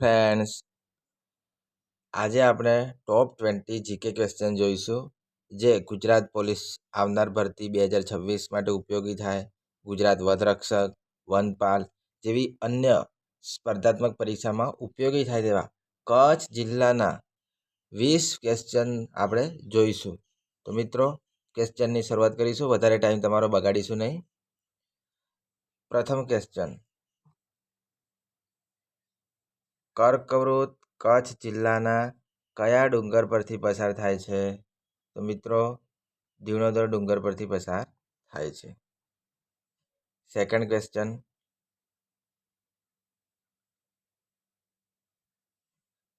Friends આજે આપણે ટોપ twenty GK question જોઈશું, જે ગુજરાત પોલીસ આવનાર ભરતી બે હજાર છવ્વીસ માટે ઉપયોગી થાય. ગુજરાત વધરક્ષક વનપાલ જેવી અન્ય સ્પર્ધાત્મક પરીક્ષામાં ઉપયોગી થાય તેવા કચ્છ જિલ્લાના વીસ ક્વેશ્ચન આપણે જોઈશું. તો મિત્રો, ક્વેશ્ચનની શરૂઆત કરીશું. વધારે ટાઈમ તમારો બગાડીશું નહીં. પ્રથમ ક્વેશ્ચન. કર્કવૃત કચ્છ જિલ્લાના કયા ડુંગર પરથી પસાર થાય છે? તો મિત્રો દીવણોદર ડુંગર પરથી પસાર થાય છે. સેકન્ડ ક્વેશ્ચન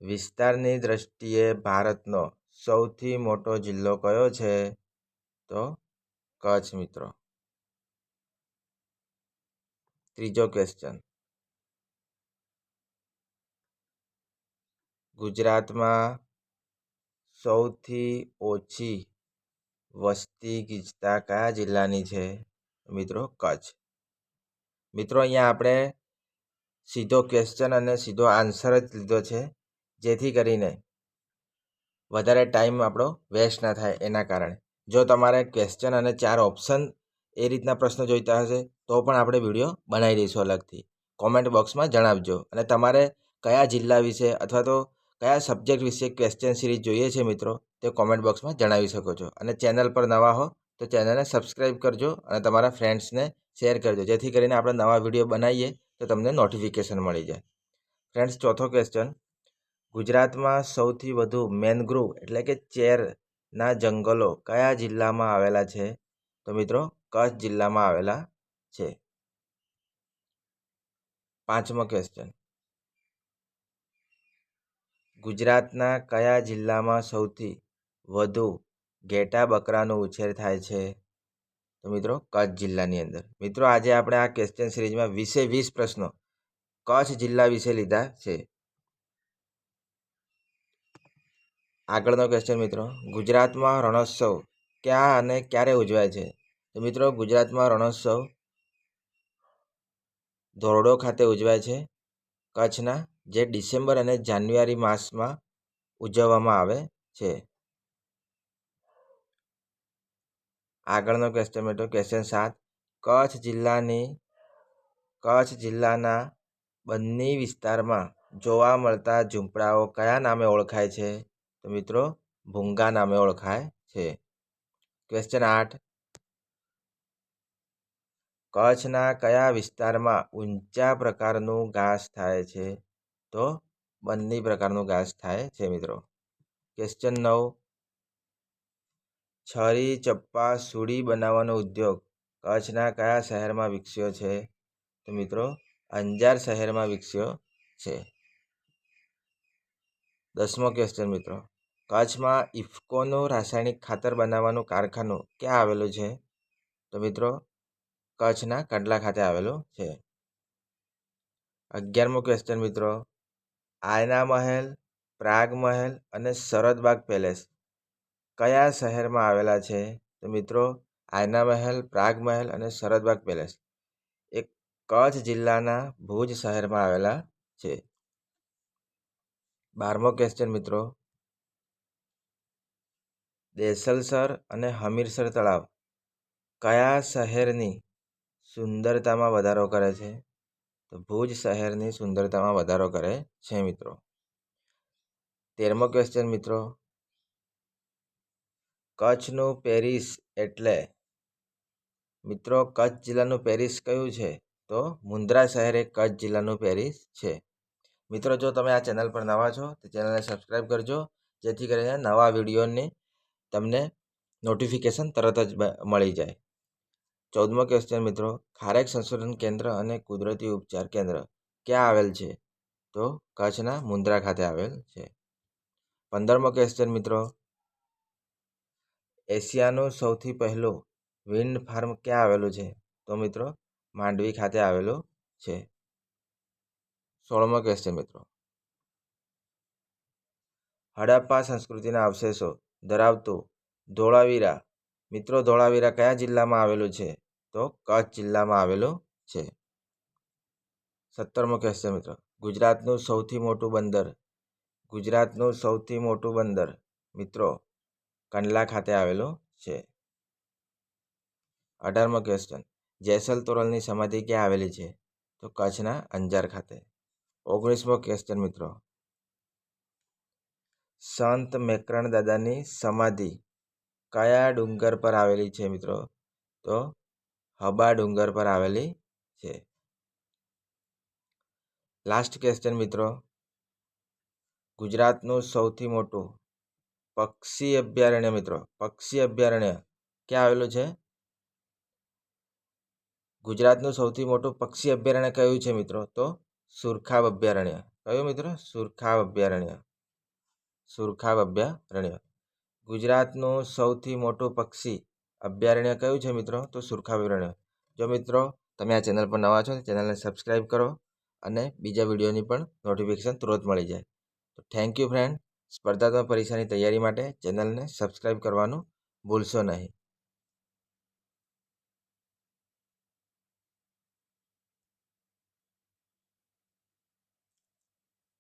વિસ્તારની દ્રષ્ટિએ ભારતનો સૌથી મોટો જિલ્લો કયો છે? તો કચ્છ મિત્રો. ત્રીજો ક્વેશ્ચન ગુજરાતમાં સૌથી ઓછી વસ્તી ગીચતા કયા જિલ્લાની છે? મિત્રો, કચ્છ. મિત્રો, અહીંયા આપણે સીધો ક્વેશ્ચન અને સીધો આન્સર જ લીધો છે, જેથી કરીને વધારે ટાઈમ આપણો વેસ્ટ ના થાય એના કારણે. જો તમારે ક્વેશ્ચન અને ચાર ઓપ્શન એ રીતના પ્રશ્નો જોઈતા હશે, તો પણ આપણે વીડિયો બનાવી દઈશું અલગથી. કોમેન્ટ બોક્સમાં જણાવજો અને તમારે કયા જિલ્લા વિશે અથવા તો કયા સબ્જેક્ટ વિશે ક્વેશ્ચન સિરીઝ જોઈએ છે મિત્રો તે કોમેન્ટ બોક્સમાં જણાવી શકો છો. અને ચેનલ પર નવા હો તો ચેનલને સબસ્ક્રાઈબ કરજો અને તમારા ફ્રેન્ડ્સને શેર કરજો. જેથી કરીને આપણે નવા વીડિયો બનાવીએ તો તમને નોટિફિકેશન મળી જાય. ફ્રેન્ડ્સ ચોથો ક્વેશ્ચન ગુજરાતમાં સૌથી વધુ મેનગ્રુવ એટલે કે ચેરના જંગલો કયા જિલ્લામાં આવેલા છે? તો મિત્રો, કચ્છ જિલ્લામાં આવેલા છે. પાંચમો ક્વેશ્ચન ગુજરાતના કયા જિલ્લામાં સૌથી વધુ ઘેટા બકરાનો ઉછેર થાય છે? તો મિત્રો, કચ્છ જિલ્લાની અંદર. મિત્રો, આજે આપણે આ ક્વેશ્ચન સિરીઝમાં વીસે વીસ પ્રશ્નો કચ્છ જિલ્લા વિશે લીધા છે. આગળનો ક્વેશ્ચન મિત્રો, ગુજરાતમાં રણોત્સવ ક્યાં અને ક્યારે ઉજવાય છે? તો મિત્રો, ગુજરાતમાં રણોત્સવ ધોરડો ખાતે ઉજવાય છે. કચ્છના જે ડિસેમ્બર અને જાન્યુઆરી માસમાં ઉજવવામાં આવે છે. આગળનો ક્વેશ્ચન મિત્રો ક્વેશ્ચન સાત. કચ્છ જિલ્લાની, કચ્છ જિલ્લાના બંને વિસ્તારમાં જોવા મળતા ઝૂંપડાઓ કયા નામે ઓળખાય છે? તો મિત્રો, ભૂંગા નામે ઓળખાય છે. ક્વેશ્ચન આઠ. કચ્છના કયા વિસ્તારમાં ઊંચા પ્રકારનું ઘાસ થાય છે? તો બંને પ્રકારનું ઘાસ થાય છે મિત્રો. ક્વેશ્ચન નવ. છરી, ચપ્પા, સુડી બનાવવાનો ઉદ્યોગ કચ્છના કયા શહેરમાં વિકસ્યો છે? તો મિત્રો, અંજાર શહેરમાં વિકસ્યો છે. દસમો ક્વેશ્ચન મિત્રો, કચ્છમાં ઇફકોનું રાસાયણિક ખાતર બનાવવાનું કારખાનું ક્યાં આવેલું છે? તો મિત્રો, કચ્છના કંડલા ખાતે આવેલું છે. અગિયારમો ક્વેશ્ચન મિત્રો આયના મહેલ, પ્રાગ મહેલ અને સરદબાગ પેલેસ. કયા શહેરમાં આવેલા છે? તો મિત્રો, આયના મહેલ, પ્રાગ મહેલ અને સરદબાગ પેલેસ. એ કચ્છ જિલ્લાના ભુજ શહેરમાં આવેલા છે. બારમો ક્વેશ્ચન મિત્રો. દેસલસર અને હમીરસર તળાવ. કયા શહેરની સુંદરતામાં વધારો કરે છે? તો ભુજ શહેરની સુંદરતામાં વધારો કરે છે, મિત્રો. તેરમો ક્વેશ્ચન મિત્રો. કચ્છનું પેરિસ એટલે? મિત્રો, કચ્છ જિલ્લાનું પેરિસ કયું છે? તો મુન્દ્રા શહેર એ કચ્છ જિલ્લાનું પેરિસ છે. મિત્રો, જો તમે આ ચેનલ પર નવા છો, તો ચેનલને સબસ્ક્રાઈબ કરજો, જેથી કરીને નવા વિડીયોની તમને નોટિફિકેશન તરત જ મળી જાય. ચૌદમો ક્વેશ્ચન મિત્રો, ખારેક સંશોધન કેન્દ્ર અને કુદરતી ઉપચાર કેન્દ્ર ક્યાં આવેલ છે? તો કચ્છના મુન્દ્રા ખાતે આવેલ છે. પંદરમો ક્વેશ્ચન મિત્રો, એશિયાનું સૌથી પહેલું વિન્ડ ફાર્મ ક્યાં આવેલું છે? તો મિત્રો, માંડવી ખાતે આવેલું છે. સોળમો ક્વેશ્ચન મિત્રો, હડપ્પા સંસ્કૃતિના અવશેષો ધરાવતું ધોળાવીરા મિત્રો ધોળાવીરા કયા જિલ્લામાં આવેલું છે? તો કચ્છ જિલ્લામાં આવેલું છે. સત્તરમો કહેશે મિત્રો. ગુજરાતનું સૌથી મોટું બંદર. ગુજરાતનું સૌથી મોટું બંદર, મિત્રો, કંડલા ખાતે આવેલું છે. અઢારમો ક્વેશ્ચન જેસલ તોરલની સમાધિ ક્યાં આવેલી છે? તો કચ્છના અંજાર ખાતે. ઓગણીસમો ક્વેશ્ચન મિત્રો. સંત મેકરણ દાદાની સમાધિ. કયા ડુંગર પર આવેલી છે મિત્રો? તો હબા ડુંગર પર આવેલી છે. લાસ્ટ ક્વેશ્ચન મિત્રો. ગુજરાતનું સૌથી મોટું પક્ષી અભયારણ્ય મિત્રો, પક્ષી અભયારણ્ય ક્યાં આવેલું છે? ગુજરાતનું સૌથી મોટું પક્ષી અભયારણ્ય કયું છે મિત્રો? તો સુરખાબ અભયારણ્ય. કયું મિત્રો? સુરખાબ અભયારણ્ય. સુરખાબ અભયારણ્ય. ગુજરાતનું સૌથી મોટું પક્ષી અભયારણ્ય કયું છે મિત્રો? તો સુરખાબ અભયારણ્ય જો મિત્રો તમે આ ચેનલ પર નવા છો તો ચેનલને સબસ્ક્રાઈબ કરો અને બીજા વિડીયોની પણ નોટિફિકેશન તુરંત મળી જાય. તો થેન્ક યુ ફ્રેન્ડ. સ્પર્ધાત્મક પરીક્ષાની તૈયારી માટે ચેનલને સબસ્ક્રાઈબ કરવાનું ભૂલશો નહીં.